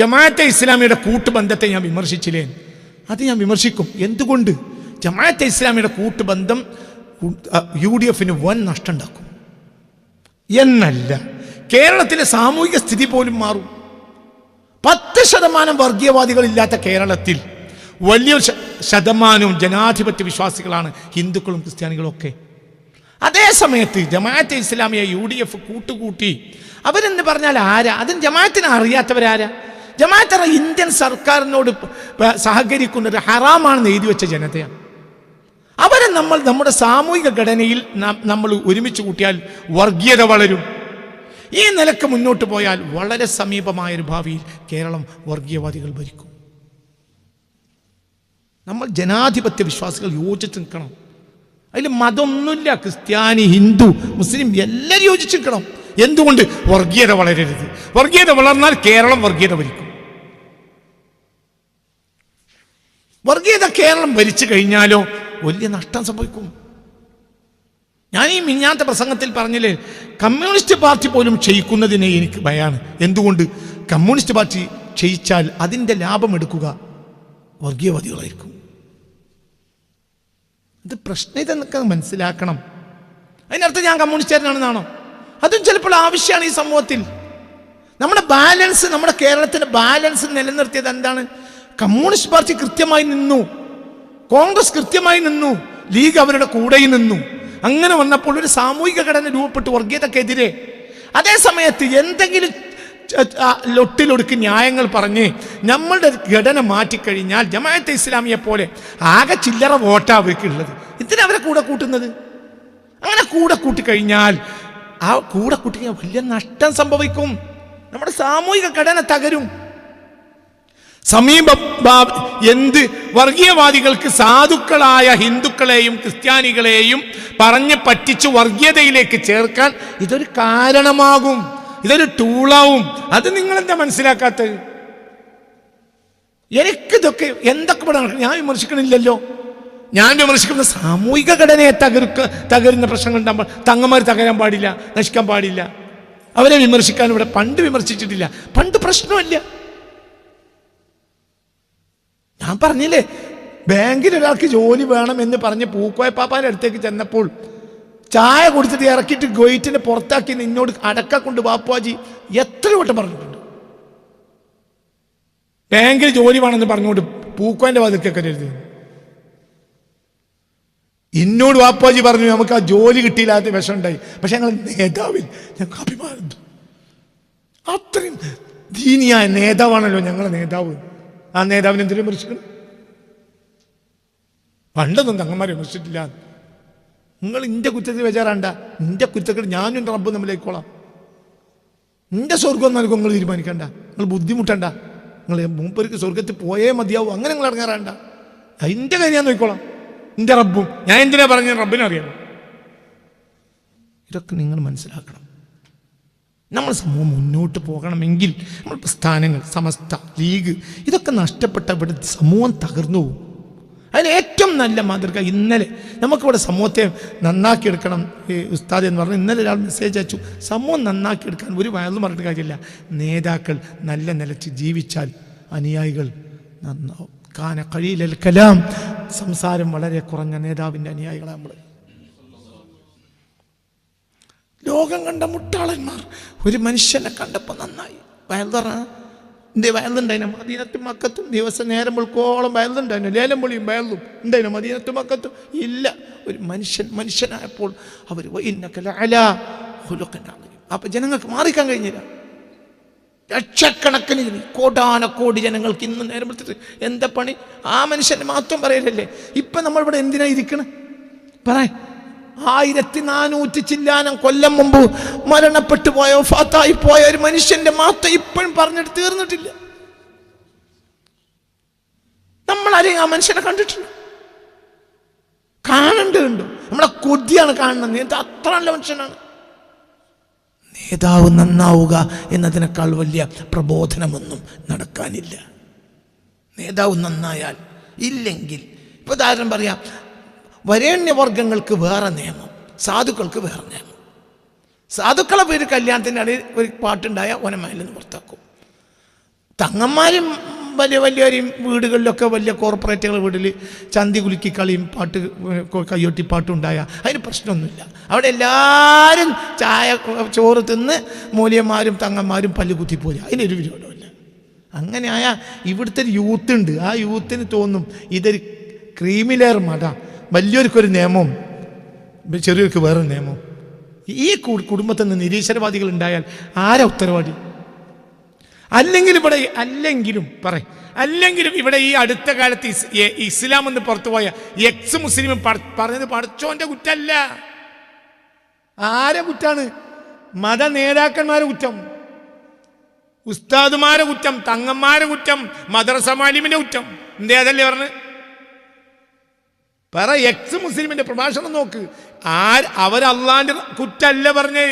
ജമാഅത്തെ ഇസ്ലാമിയുടെ കൂട്ടുബന്ധത്തെ ഞാൻ വിമർശിച്ചില്ലേ? അത് ഞാൻ വിമർശിക്കും. എന്തുകൊണ്ട്? ജമാഅത്തെ ഇസ്ലാമിയുടെ കൂട്ടുബന്ധം യു ഡി എഫിന് വൻ നഷ്ടം ഉണ്ടാക്കും എന്നല്ല. കേരളത്തിലെ സാമൂഹിക സ്ഥിതി പോലും മാറും. പത്ത് ശതമാനം വർഗീയവാദികളില്ലാത്ത കേരളത്തിൽ വലിയ ശതമാനവും ജനാധിപത്യ വിശ്വാസികളാണ് ഹിന്ദുക്കളും ക്രിസ്ത്യാനികളും ഒക്കെ. അതേ സമയത്ത് ജമാഅത്തെ ഇസ്ലാമിയെ യു ഡി എഫ് കൂട്ടുകൂട്ടി. അവരെന്ന് പറഞ്ഞാൽ ആരാ? അതും ജമാഅത്തിന് അറിയാത്തവരാരാ? ജമാഅത്ത് അറിയ ഇന്ത്യൻ സർക്കാരിനോട് സഹകരിക്കുന്നത് ഹറാമാണെന്ന് എഴുതി വെച്ച ജനതയാണ്. അവരെ നമ്മൾ നമ്മുടെ സാമൂഹിക ഘടനയിൽ നമ്മൾ ഒരുമിച്ച് കൂട്ടിയാൽ വർഗീയത വളരും. ഈ നിലയ്ക്ക് മുന്നോട്ട് പോയാൽ വളരെ സമീപമായൊരു ഭാവിയിൽ കേരളം വർഗീയവാദികൾ ഭരിക്കും. നമ്മൾ ജനാധിപത്യ വിശ്വാസികൾ യോജിച്ച് നിൽക്കണം. അതിൽ മതമൊന്നുമില്ല. ക്രിസ്ത്യാനി ഹിന്ദു മുസ്ലിം എല്ലാവരും യോജിച്ച് നിൽക്കണം. എന്തുകൊണ്ട്? വർഗീയത വളരരുത്. വർഗീയത വളർന്നാൽ കേരളം വർഗീയത ഭരിക്കും. വർഗീയത കേരളം ഭരിച്ചു കഴിഞ്ഞാലോ വലിയ നഷ്ടം സംഭവിക്കും. ഞാൻ ഈ മിഞ്ഞാത്ത പ്രസംഗത്തിൽ പറഞ്ഞില്ലേ കമ്മ്യൂണിസ്റ്റ് പാർട്ടി പോലും ക്ഷയിക്കുന്നതിനെ എനിക്ക് ഭയമാണ് എന്തുകൊണ്ട്? കമ്മ്യൂണിസ്റ്റ് പാർട്ടി ക്ഷയിച്ചാൽ അതിന്റെ ലാഭം എടുക്കുക വർഗീയവാദികളായിരിക്കും. ഇത് പ്രശ്നം ഇതെന്നൊക്കെ മനസ്സിലാക്കണം. അതിനർത്ഥം ഞാൻ കമ്മ്യൂണിസ്റ്റുകാരനാണെന്നാണോ? അതും ചിലപ്പോൾ ആവശ്യമാണ് ഈ സമൂഹത്തിൽ. നമ്മുടെ ബാലൻസ് നമ്മുടെ കേരളത്തിന്റെ ബാലൻസ് നിലനിർത്തിയത് എന്താണ്? കമ്മ്യൂണിസ്റ്റ് പാർട്ടി കൃത്യമായി നിന്നു. കോൺഗ്രസ് കൃത്യമായി നിന്നു. ലീഗ് അവരുടെ കൂടെ നിന്നു. അങ്ങനെ വന്നപ്പോൾ ഒരു സാമൂഹിക ഘടന രൂപപ്പെട്ടു വർഗീയതക്കെതിരെ അതേ സമയത്ത് എന്തെങ്കിലും ലൊട്ടിലൊടുക്ക് ന്യായങ്ങൾ പറഞ്ഞ് നമ്മളുടെ ഘടന മാറ്റിക്കഴിഞ്ഞാൽ ജമാഅത്തെ ഇസ്ലാമിയെ പോലെ ആകെ ചില്ലറ വോട്ടാ അവർക്കുള്ളത്. ഇതിന് അവരെ കൂടെ കൂട്ടുന്നത്? അങ്ങനെ കൂടെ കൂട്ടിക്കഴിഞ്ഞാൽ ആ കൂടെ കൂട്ടിക്കഴിഞ്ഞാൽ വലിയ നഷ്ടം സംഭവിക്കും. നമ്മുടെ സാമൂഹിക ഘടന തകരും. സമീപ എന്ത് വർഗീയവാദികൾക്ക് സാധുക്കളായ ഹിന്ദുക്കളെയും ക്രിസ്ത്യാനികളെയും പറഞ്ഞ് പറ്റിച്ച് വർഗീയതയിലേക്ക് ചേർക്കാൻ ഇതൊരു കാരണമാകും. ഇതൊരു ടൂളാവും. അത് നിങ്ങൾ എന്താ മനസ്സിലാക്കാത്തത് എനിക്കിതൊക്കെ എന്തൊക്കെ ഇവിടെ ഞാൻ വിമർശിക്കണില്ലല്ലോ. ഞാൻ വിമർശിക്കുന്ന സാമൂഹിക ഘടനയെ തകർക്ക തകരുന്ന പ്രശ്നങ്ങൾ ഉണ്ടാകുമ്പോൾ തങ്ങന്മാർ തകരാൻ പാടില്ല നശിക്കാൻ പാടില്ല. അവരെ വിമർശിക്കാൻ ഇവിടെ പണ്ട് വിമർശിച്ചിട്ടില്ല. പണ്ട് പ്രശ്നമില്ല. ഞാൻ പറഞ്ഞില്ലേ? ബാങ്കിൽ ഒരാൾക്ക് ജോലി വേണം എന്ന് പറഞ്ഞ് പൂക്കോയ പാപ്പാന്റെ അടുത്തേക്ക് ചെന്നപ്പോൾ ചായ കുടിച്ചിട്ട് ഇറക്കിയിട്ട് ഗോയിറ്റിനെ പുറത്താക്കി നിന്നോട് അടക്ക കൊണ്ട് ബാപ്പുവാജി എത്ര വട്ടം പറഞ്ഞിട്ടുണ്ട്? ബാങ്കിൽ ജോലി വേണമെന്ന് പറഞ്ഞുകൊണ്ട് പൂക്കോന്റെ വാതിൽക്കൊക്കെ എഴുതി എന്നോട് വാപ്പാജി പറഞ്ഞു നമുക്ക് ആ ജോലി കിട്ടിയില്ലാത്ത വിഷം ഉണ്ടായി. പക്ഷെ ഞങ്ങൾ നേതാവിൽ ഞങ്ങൾക്ക് അഭിമാനം അത്രയും ദീനിയായ നേതാവാണല്ലോ ഞങ്ങളെ നേതാവ്. ആ നേതാവിനെ എന്തിനും വിമർശിക്കണം? പണ്ടൊന്നും തങ്ങന്മാരെ വിമർശിച്ചിട്ടില്ല. നിങ്ങൾ ഇന്റെ കുറ്റത്തിൽ വിചാരണ്ട. ഇന്റെ കുറ്റത്തിൽ ഞാനും എന്റെ റബ്ബും തമ്മിലേക്കോളാം നിന്റെ സ്വർഗം നൽകും നിങ്ങൾ തീരുമാനിക്കണ്ട. നിങ്ങൾ ബുദ്ധിമുട്ടണ്ട. നിങ്ങൾ മൂപ്പർക്ക് സ്വർഗത്തിൽ പോയേ മതിയാവും. അങ്ങനെ നിങ്ങൾ ഇറങ്ങാറാണ്ട. അതിന്റെ കാര്യം ഞാൻ നോക്കിക്കോളാം. നിന്റെ റബ്ബും. ഞാൻ എന്തിനാ പറഞ്ഞ റബ്ബിനെ അറിയണം. ഇതൊക്കെ നിങ്ങൾ മനസ്സിലാക്കണം. നമ്മൾ സമൂഹം മുന്നോട്ട് പോകണമെങ്കിൽ നമ്മൾ പ്രസ്ഥാനങ്ങൾ സമസ്ത ലീഗ് ഇതൊക്കെ നഷ്ടപ്പെട്ട ഇവിടെ സമൂഹം തകർന്നു പോകും. അതിന് ഏറ്റവും നല്ല മാതൃക ഇന്നലെ നമുക്കിവിടെ സമൂഹത്തെ നന്നാക്കിയെടുക്കണം ഈ ഉസ്താദ് എന്ന് പറഞ്ഞു ഇന്നലെ ഒരാൾ മെസ്സേജ് അയച്ചു. സമൂഹം നന്നാക്കിയെടുക്കാൻ ഒരു വയറും പറഞ്ഞിട്ട് കാര്യമില്ല. നേതാക്കൾ നല്ല നിലച്ച് ജീവിച്ചാൽ അനുയായികൾ നന്നാവും. കാന കഴിയിലേൽക്കെല്ലാം കലാം. സംസാരം വളരെ കുറഞ്ഞ നേതാവിന്റെ അനുയായികളാണ് നമ്മൾ ലോകം കണ്ട മുട്ടാളന്മാർ ഒരു മനുഷ്യനെ കണ്ടപ്പോൾ നന്നായി. വയൽതറ എന്തേ വയലുണ്ടായിരുന്നു മദീനത്തും മക്കത്തും ദിവസം നേരം വെളുക്കോളം വയലുണ്ടായിരുന്നു ലേലം പൊളിയും വയലും ഉണ്ടായിരുന്നു മദീനത്തും മക്കത്തും. ഇല്ല. ഒരു മനുഷ്യൻ മനുഷ്യനായപ്പോൾ അവർ അപ്പൊ ജനങ്ങൾക്ക് മാറിക്കാൻ കഴിഞ്ഞില്ല. ലക്ഷക്കണക്കിന് കോടാന കോടാനക്കോടി ജനങ്ങൾക്ക് ഇന്ന് നേരം വിളിച്ചിട്ട് എന്താ പണി? ആ മനുഷ്യനെ മാത്രം പറയലല്ലേ. ഇപ്പം നമ്മളിവിടെ എന്തിനാണ് ഇരിക്കണേ? പറ ആയിരത്തി നാനൂറ്റി ചില്ലാനം കൊല്ലം മുമ്പ് മരണപ്പെട്ടു പോയ ഫാത്തായി പോയ ഒരു മനുഷ്യന്റെ മാത്രം ഇപ്പോഴും പറഞ്ഞിട്ട് തീർന്നിട്ടില്ല. നമ്മളാരെയും ആ മനുഷ്യനെ കണ്ടിട്ടുണ്ട് കാണണ്ടുണ്ട് നമ്മളെ കൊതിയാണ് കാണുന്നത്. നേതാ അത്ര നല്ല മനുഷ്യനാണ്? നേതാവ് നന്നാവുക എന്നതിനേക്കാൾ വലിയ പ്രബോധനമൊന്നും നടക്കാനില്ല. നേതാവ് നന്നായാൽ ഇല്ലെങ്കിൽ ഇപ്പൊ ഉദാഹരണം പറയാം വരേണ്യവർഗങ്ങൾക്ക് വേറെ നിയമം സാധുക്കൾക്ക് വേറെ നിയമം. സാധുക്കളെ പേര് കല്യാണത്തിന്റെ ഇടയിൽ ഒരു പാട്ടുണ്ടായ ഓനമയിൽ നിന്ന് പുറത്താക്കും. തങ്ങന്മാരും വലിയ വലിയവരെയും വീടുകളിലൊക്കെ വലിയ കോർപ്പറേറ്റുകളുടെ വീട്ടിൽ ചന്തി കുലുക്കി കളിയും പാട്ട് കയ്യോട്ടി പാട്ടും ഉണ്ടായ അതിന് പ്രശ്നമൊന്നുമില്ല. അവിടെ എല്ലാവരും ചായ ചോറ് തിന്ന് മൂല്യന്മാരും തങ്ങന്മാരും പല്ല് കുത്തിപ്പോയി അതിനൊരു വിരോധമില്ല അങ്ങനെ ആയ ഇവിടുത്തെ ഒരു യൂത്ത് ഉണ്ട്. ആ യൂത്തിന് തോന്നും ഇതൊരു ക്രീമിലെയർ മത. വലിയൊരുക്കൊരു നിയമവും ചെറിയവർക്ക് വേറെ നിയമവും. ഈ കുടുംബത്തിൽ നിന്ന് നിരീശ്വരവാദികൾ ഉണ്ടായാൽ ആരാ ഉത്തരവാദി? അല്ലെങ്കിൽ ഇവിടെ അല്ലെങ്കിലും പറ അല്ലെങ്കിലും ഇവിടെ ഈ അടുത്ത കാലത്ത് ഇസ്- ഇസ്ലാം എന്ന് പുറത്തുപോയ എക്സ് മുസ്ലിം പറഞ്ഞത് പഠിച്ചോന്റെ കുറ്റല്ല ആരെ കുറ്റാണ്? മത നേതാക്കന്മാരെ കുറ്റം ഉസ്താദുമാരെ കുറ്റം തങ്ങന്മാരെ കുറ്റം മദ്രസ മാലിമിന്റെ കുറ്റം. എന്തേ അതല്ലേ പറഞ്ഞ് പറ എക്സ് മുസ്ലിമിന്റെ പ്രഭാഷണം നോക്ക്. ആര് അവർ അള്ളാന്റെ കുറ്റല്ല പറഞ്ഞേ.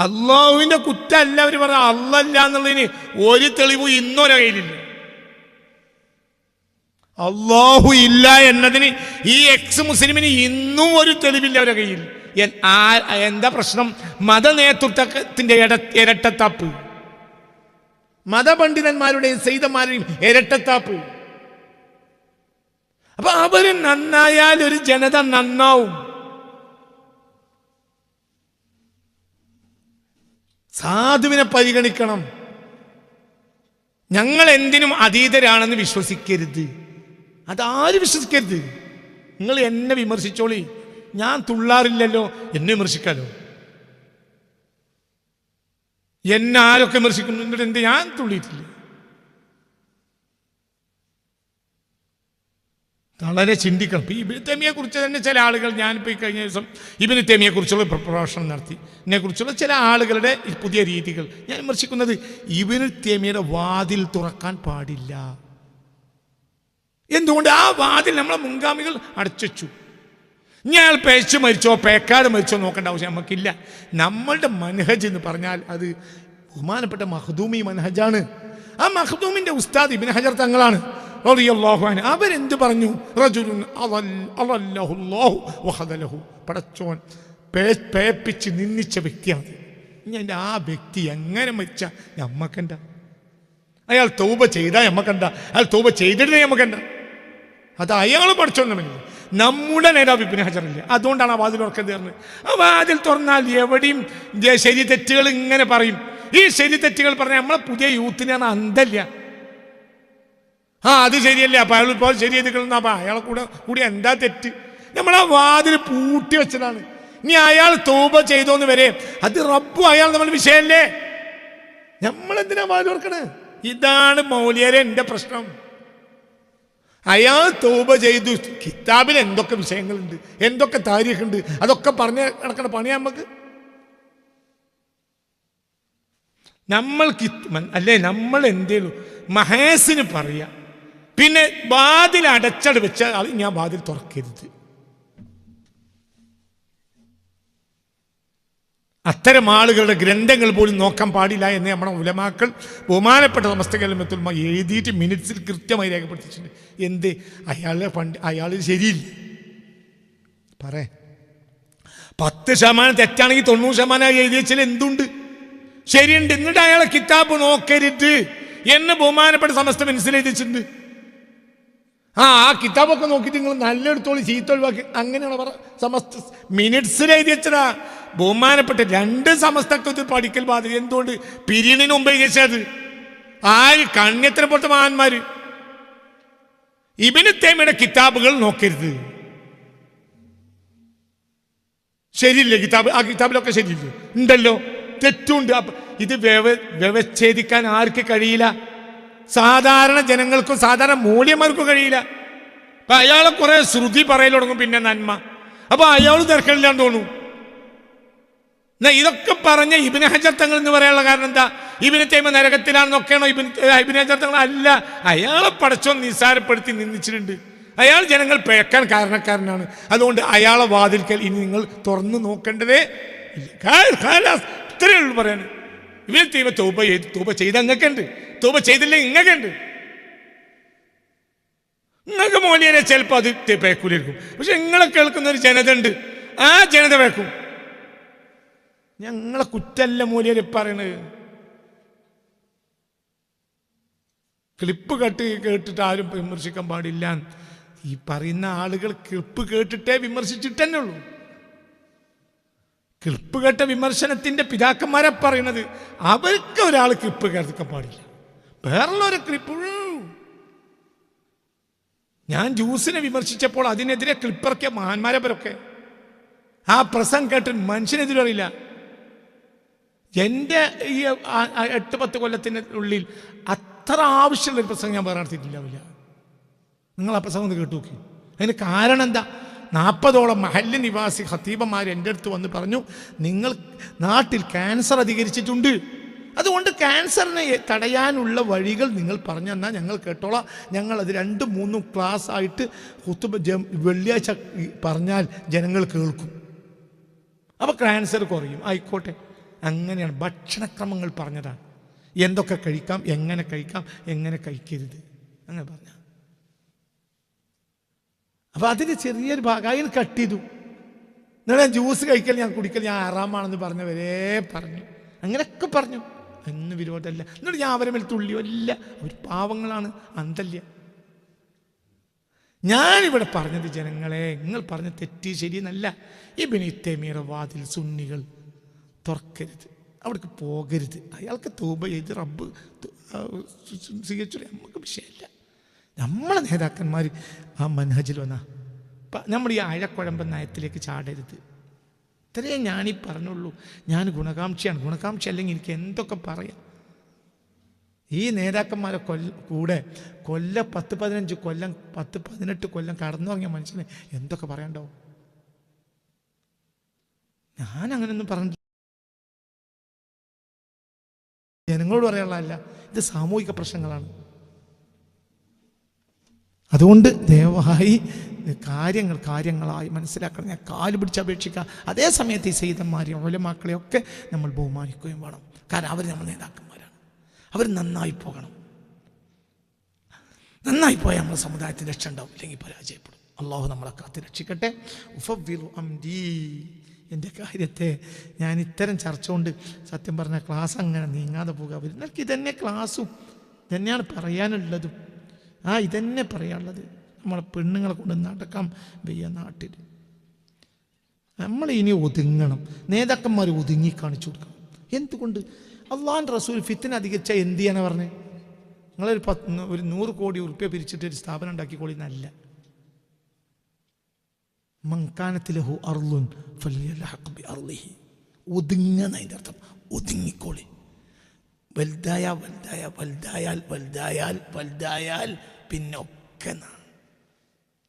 അള്ളാഹുവിന്റെ കുറ്റല്ല അവർ പറഞ്ഞ അല്ലല്ല എന്നുള്ളതിന് ഒരു തെളിവ് ഇന്നൊരു കയ്യിലില്ല. അള്ളാഹു ഇല്ല എന്നതിന് ഈ എക്സ് മുസ്ലിമിന് ഇന്നും ഒരു തെളിവില്ല അവരുടെ കയ്യിൽ. എന്താ പ്രശ്നം? മത നേതൃത്വത്തിന്റെ ഇരട്ടത്താപ്പ്. മതപണ്ഡിതന്മാരുടെയും സൈതന്മാരുടെയും ഇരട്ടത്താപ്പ്. അപ്പൊ അവർ നന്നായാൽ ഒരു ജനത നന്നാവും. സാധുവിനെ പരിഗണിക്കണം. ഞങ്ങൾ എന്തിനും അതീതരാണെന്ന് വിശ്വസിക്കരുത്. അതാരും വിശ്വസിക്കരുത്? നിങ്ങൾ എന്നെ വിമർശിച്ചോളി. ഞാൻ തുള്ളാറില്ലല്ലോ എന്നെ വിമർശിക്കാലോ? എന്നെ ആരൊക്കെ വിമർശിക്കുന്നു? എന്നിട്ട് എന്ത്? ഞാൻ തുള്ളിയിട്ടില്ല. വളരെ ചിന്തിക്കണം. ഇപ്പം ഇബിന് തെമിയെക്കുറിച്ച് തന്നെ ചില ആളുകൾ ഞാനിപ്പോൾ ഈ കഴിഞ്ഞ ദിവസം ഇബിന് തെമിയെക്കുറിച്ചുള്ള പ്രഭാഷണം നടത്തി. ഇതിനെക്കുറിച്ചുള്ള ചില ആളുകളുടെ പുതിയ രീതികൾ ഞാൻ വിമർശിക്കുന്നത് ഇബിന് തെമിയുടെ വാതിൽ തുറക്കാൻ പാടില്ല. എന്തുകൊണ്ട് ആ വാതിൽ നമ്മളെ മുൻഗാമികൾ അടച്ചു ഞാൻ പേച്ചു മരിച്ചോ പേക്കാട് മരിച്ചോ നോക്കേണ്ട ആവശ്യം നമുക്കില്ല. നമ്മളുടെ മനഹജ് എന്ന് പറഞ്ഞാൽ അത് ബഹുമാനപ്പെട്ട മഹദൂമി മനഹജാണ് ആ മഹദൂമിന്റെ ഉസ്താദ് ഇബിൻ ഹജർ തങ്ങളാണ്. അവരെന്ത് പറഞ്ഞു? റജുലുൻ വഹദലഹു. പടച്ചോൻ പേപ്പിച്ച് നിന്ദിച്ച വ്യക്തിയാണ്. ഞാൻ ആ വ്യക്തി എങ്ങനെ മരിച്ച? ഞമ്മക്കണ്ട അയാൾ തൗബ ചെയ്താൽ ഞമ്മക്കണ്ട അയാൾ തൗബ ചെയ്തിട്ട് ഞമ്മക്കണ്ട അത് അയാൾ പഠിച്ചോന്നുണ്ടെങ്കിൽ നമ്മുടെ നേതാവ് ഇബിന് ഹജറില്ല അതുകൊണ്ടാണ് ആ വാതിൽ ഉറക്കം തീർന്നത്. ആ വാതിൽ തുറന്നാൽ എവിടെയും ശരി തെറ്റുകൾ ഇങ്ങനെ പറയും. ഈ ശരി തെറ്റുകൾ പറഞ്ഞാൽ നമ്മളെ പുതിയ യൂത്തിനാണ് അന്തല്ല ആ അത് ശരിയല്ലേ. അപ്പം അയാൾ ഇപ്പോൾ ശരി ചെയ്തിരിക്കണം അപ്പം അയാളെ കൂടെ കൂടി എന്താ തെറ്റ്? നമ്മൾ ആ വാതിൽ പൂട്ടി വെച്ചതാണ്. ഇനി അയാൾ തോപ ചെയ്തോന്ന് വരെ അത് റബ്ബു അയാൾ നമ്മൾ വിഷയമല്ലേ? നമ്മൾ എന്തിനാ വാതിൽ ഓർക്കണേ ഇതാണ് മൗലിയരെ എന്റെ പ്രശ്നം. അയാൾ തോപ ചെയ്തു. കിതാബിൽ എന്തൊക്കെ വിഷയങ്ങളുണ്ട്? എന്തൊക്കെ താരീഖുണ്ട്? അതൊക്കെ പറഞ്ഞ് നടക്കണ പണിയാ നമുക്ക് നമ്മൾ അല്ലേ? നമ്മൾ എന്തേലും മഹേസിന് പറയാ. പിന്നെ വാതിൽ അടച്ചട് വെച്ച അത് ഞാൻ വാതിൽ തുറക്കരുത്. അത്തരം ആളുകളുടെ ഗ്രന്ഥങ്ങൾ പോലും നോക്കാൻ പാടില്ല എന്ന് നമ്മുടെ ഉലമാക്കൾ ബഹുമാനപ്പെട്ട സമസ്തകലമത്തിൽ എഴുതിയിട്ട് മിനിറ്റ്സിൽ കൃത്യമായി രേഖപ്പെടുത്തിയിട്ടുണ്ട്. എന്ത്? അയാളെ പണ്ട് അയാൾ ശരിയില്ല. പറ. പത്ത് ശതമാനം തെറ്റാണെങ്കിൽ തൊണ്ണൂറ് ശതമാനം എഴുതി വെച്ചാൽ എന്തുണ്ട്? ശരിയുണ്ട്. എന്നിട്ട് അയാളെ കിതാബ് നോക്കരുത് എന്ന് ബഹുമാനപ്പെട്ട സമസ്ത മനസ്സിലെഴുതിച്ചിട്ടുണ്ട് ആ ആ കിതാബൊക്കെ നോക്കിയിട്ട് നിങ്ങൾ നല്ലെടുത്തോളി ചീത്ത ഒഴിവാക്കി. അങ്ങനെയാണ് പറ സമസ്ത മിനിറ്റ്സിൽ എഴുതി വെച്ചതാ. ബഹുമാനപ്പെട്ട രണ്ട് സമസ്തക്കത്ത് പഠിക്കൽ ബാധ്യത. എന്തുകൊണ്ട്? പിരീണിന് മുമ്പ് എഴുതി ആര്? കണ്യത്തിനെ പോലത്തെ മഹാന്മാര്. ഇബിന് തേമയുടെ കിതാബുകൾ നോക്കരുത്. ശരിയില്ലേ കിതാബ്? ആ കിതാബിലൊക്കെ ശരിയില്ലേ? ഉണ്ടല്ലോ. തെറ്റുണ്ട്. ഇത് വ്യവ വ്യവച്ഛേദിക്കാൻ ആർക്ക് കഴിയില്ല? സാധാരണ ജനങ്ങൾക്കും സാധാരണ മൂല്യന്മാർക്കും കഴിയില്ല. അപ്പൊ അയാളെ കുറെ ശ്രുതി പറയൽ തുടങ്ങും പിന്നെ നന്മ. അപ്പൊ അയാൾ തിരക്കില്ലാന്ന് തോന്നുന്നു എന്നാ ഇതൊക്കെ പറഞ്ഞ ഇബിന് ഹജർ തങ്ങൾ എന്ന് പറയാനുള്ള കാരണം എന്താ? ഇബിന് തേമ നരകത്തിലാണെന്നൊക്കെയാണോ ഇബിൻ ഇബിന് ഹജർ തങ്ങൾ? അല്ല. അയാളെ പടച്ചോ നിസ്സാരപ്പെടുത്തി നിന്നിച്ചിട്ടുണ്ട് അയാൾ ജനങ്ങൾ പേക്കാൻ കാരണക്കാരനാണ്. അതുകൊണ്ട് അയാളെ വാതിൽക്കൽ ഇനി നിങ്ങൾ തുറന്നു നോക്കേണ്ടതേ. ഇത്രയേ ഉള്ളൂ പറയാൻ ഇവന് തീമ തൂപ ചെയ്ത് തൂപ ചെയ്ത് അങ്ങക്കുണ്ട് തൂപ ചെയ്തില്ല ഇങ്ങക്കുണ്ട്. നിങ്ങൾക്ക് മോലിയനെ ചിലപ്പോൾ അത് പേക്കൂലിരിക്കും. പക്ഷെ നിങ്ങളെ കേൾക്കുന്ന ഒരു ജനത ഉണ്ട് ആ ജനത പേക്കും. ഞങ്ങളെ കുറ്റല്ല മൂല്യരെ പറയണത് ക്ലിപ്പ് കട്ട് കേട്ടിട്ട് ആരും വിമർശിക്കാൻ പാടില്ല ഈ പറയുന്ന ആളുകൾ ക്ലിപ്പ് കേട്ടിട്ടേ വിമർശിച്ചിട്ട് ഉള്ളൂ. ക്ലിപ്പ് കേട്ട വിമർശനത്തിന്റെ പിതാക്കന്മാരെ പറയുന്നത്. അവർക്ക് ഒരാൾ കിളിപ്പ് കേൾക്കാൻ പാടില്ല. വേറുള്ളൊരു ക്ലിപ്പ് ഞാൻ ജ്യൂസിനെ വിമർശിച്ചപ്പോൾ അതിനെതിരെ ക്ലിപ്പിറക്കിയ മഹാന്മാരവരൊക്കെ. ആ പ്രസംഗം കേട്ട് മനുഷ്യനെതിരെ അറിയില്ല. എന്റെ ഈ എട്ട് പത്ത് കൊല്ലത്തിന്റെ ഉള്ളിൽ അത്ര ആവശ്യമുള്ള ഒരു പ്രസംഗം ഞാൻ വേറെ നടത്തിയിട്ടില്ല നിങ്ങൾ ആ പ്രസംഗം കേട്ടു നോക്കി. അതിന് കാരണം എന്താ? നാൽപ്പതോളം മഹല്ല് നിവാസി ഹത്തീബന്മാർ എന്റെ അടുത്ത് വന്ന് പറഞ്ഞു നിങ്ങൾ നാട്ടിൽ ക്യാൻസർ അധികരിച്ചിട്ടുണ്ട്. അതുകൊണ്ട് ക്യാൻസറിനെ തടയാനുള്ള വഴികൾ നിങ്ങൾ പറഞ്ഞു തന്നാൽ ഞങ്ങൾ കേട്ടോളാം. ഞങ്ങൾ അത് രണ്ടും മൂന്നും ക്ലാസ് ആയിട്ട് കുത്തുബ വെള്ളിയാഴ്ച പറഞ്ഞാൽ ജനങ്ങൾ കേൾക്കും. അപ്പോൾ ക്യാൻസർ കുറയും. ആയിക്കോട്ടെ. അങ്ങനെയാണ് ഭക്ഷണക്രമങ്ങൾ പറഞ്ഞതാണ്. എന്തൊക്കെ കഴിക്കാം എങ്ങനെ കഴിക്കാം എങ്ങനെ കഴിക്കരുത്. അങ്ങനെ പറഞ്ഞ അപ്പൊ അതിന് ചെറിയൊരു ഭാഗം അതിന് കട്ട് ചെയ്തു. നിങ്ങൾ ജ്യൂസ് കഴിക്കൽ ഞാൻ കുടിക്കൽ ഞാൻ ആറാമാണെന്ന് പറഞ്ഞവരെ പറഞ്ഞു. അങ്ങനെയൊക്കെ പറഞ്ഞു. എന്ന് വിരോധമല്ല. എന്നിട്ട് ഞാൻ അവരെ മേൽ തുള്ളിയോ ഇല്ല. അവർ പാവങ്ങളാണ് അന്തല്ല ഞാനിവിടെ പറഞ്ഞത് ജനങ്ങളെ നിങ്ങൾ പറഞ്ഞ തെറ്റി ശരിയെന്നല്ല. ഈ ബിനിത്തേമീറ വാതിൽ സുന്നികൾ തുറക്കരുത്. അവിടേക്ക് പോകരുത്. അയാൾക്ക് തൂബ ചെയ്ത് റബ്ബ് സ്വീകരിച്ചു നമുക്ക് വിഷയമില്ല. നമ്മളെ നേതാക്കന്മാർ ആ മനഹജിൽ വന്ന നമ്മൾ ഈ അഴക്കുഴമ്പൻ നയത്തിലേക്ക് ചാടരുത്. ഇത്രയേ ഞാനീ പറഞ്ഞുള്ളൂ. ഞാൻ ഗുണകാംക്ഷയാണ്. ഗുണകാംക്ഷ അല്ലെങ്കിൽ എനിക്ക് എന്തൊക്കെ പറയാം? ഈ നേതാക്കന്മാരെ കൊല്ല കൂടെ കൊല്ല പത്ത് പതിനഞ്ച് കൊല്ലം പത്ത് പതിനെട്ട് കൊല്ലം കടന്നു തുടങ്ങിയ മനുഷ്യന് എന്തൊക്കെ പറയണ്ടോ? ഞാൻ പറഞ്ഞു ജനങ്ങളോട് പറയാനുള്ളതല്ല. ഇത് സാമൂഹിക പ്രശ്നങ്ങളാണ്. അതുകൊണ്ട് ദയവായി കാര്യങ്ങൾ കാര്യങ്ങളായി മനസ്സിലാക്കണം. ഞാൻ കാൽ പിടിച്ച് അപേക്ഷിക്കുക അതേ സമയത്ത് ഈ സൈതന്മാരെയും ഒലമാക്കളെയും ഒക്കെ നമ്മൾ ബഹുമാനിക്കുകയും വേണം. കാരണം അവർ നമ്മൾ നേതാക്കന്മാരാണ്. അവർ നന്നായി പോകണം. നന്നായി പോയാൽ നമ്മുടെ സമുദായത്തിന് രക്ഷ ഉണ്ടാവും. ഇല്ലെങ്കിൽ പരാജയപ്പെടും. അള്ളാഹു നമ്മളെ കാത്ത് രക്ഷിക്കട്ടെ. എന്റെ കാര്യത്തെ ഞാൻ ഇത്തരം ചർച്ച കൊണ്ട് സത്യം പറഞ്ഞ ക്ലാസ് അങ്ങനെ നീങ്ങാതെ പോകുക. വരുന്നവർക്ക് ഇതന്നെ ക്ലാസ്സും. തന്നെയാണ് പറയാനുള്ളതും. ആ ഇതന്നെ പറയാനുള്ളത്. നമ്മളെ പെണ്ണുങ്ങളെ കൊണ്ട് നടക്കാം വയ്യ നാട്ടിൽ. നമ്മൾ ഇനി ഒതുങ്ങണം. നേതാക്കന്മാർ ഒതുങ്ങി കാണിച്ചു കൊടുക്കണം. എന്തുകൊണ്ട്? അള്ളാൻ റസൂൽ ഫിത്തിന് അധികരിച്ച എന്ത് ചെയ്യാനാണ് പറഞ്ഞത് നിങ്ങളൊരു പത്ത് ഒരു നൂറ് കോടി ഉറുപ്പ്യ പിരിച്ചിട്ട് ഒരു സ്ഥാപനം ഉണ്ടാക്കിക്കോളി എന്നല്ല. മങ്കാനത്തിലഹു അർലുൻ ഒതുങ്ങുന്ന അതിന്റെ അർത്ഥം. ഒതുങ്ങിക്കോളി. വലുതായ വലുതായ വലുതായാൽ വലുതായാൽ വലുതായാൽ പിന്നെ ഒക്കെ നാ